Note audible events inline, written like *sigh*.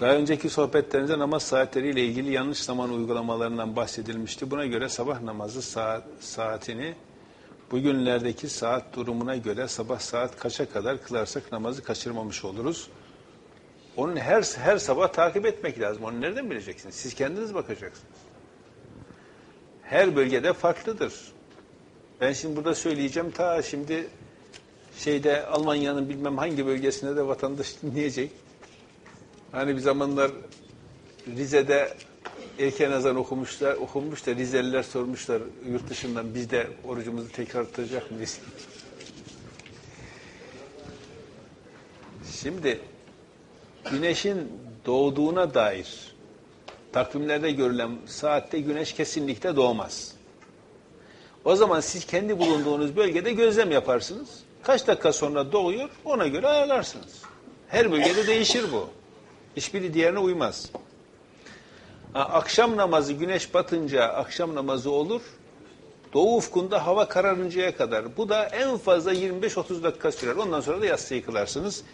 Daha önceki sohbetlerimizde namaz saatleriyle ilgili yanlış zaman uygulamalarından bahsedilmişti. Buna göre sabah namazı saat, saatini bugünlerdeki saat durumuna göre sabah saat kaça kadar kılarsak namazı kaçırmamış oluruz. Onun her her sabah takip etmek lazım. Onu nereden bileceksiniz? Siz kendiniz bakacaksınız. Her bölgede farklıdır. Ben şimdi burada söyleyeceğim ta şimdi şeyde Almanya'nın bilmem hangi bölgesinde de vatandaş *laughs* dinleyecek. Hani bir zamanlar Rize'de erken ezan okumuşlar, okunmuş da Rizeliler sormuşlar yurt dışından biz de orucumuzu tekrar tutacak mıyız? *laughs* Şimdi güneşin doğduğuna dair takvimlerde görülen saatte güneş kesinlikle doğmaz. O zaman siz kendi bulunduğunuz bölgede gözlem yaparsınız. Kaç dakika sonra doğuyor ona göre ayarlarsınız. Her bölgede değişir bu. Hiçbiri diğerine uymaz. Akşam namazı güneş batınca akşam namazı olur. Doğu ufkunda hava kararıncaya kadar. Bu da en fazla 25-30 dakika sürer. Ondan sonra da yatsıyı kılarsınız.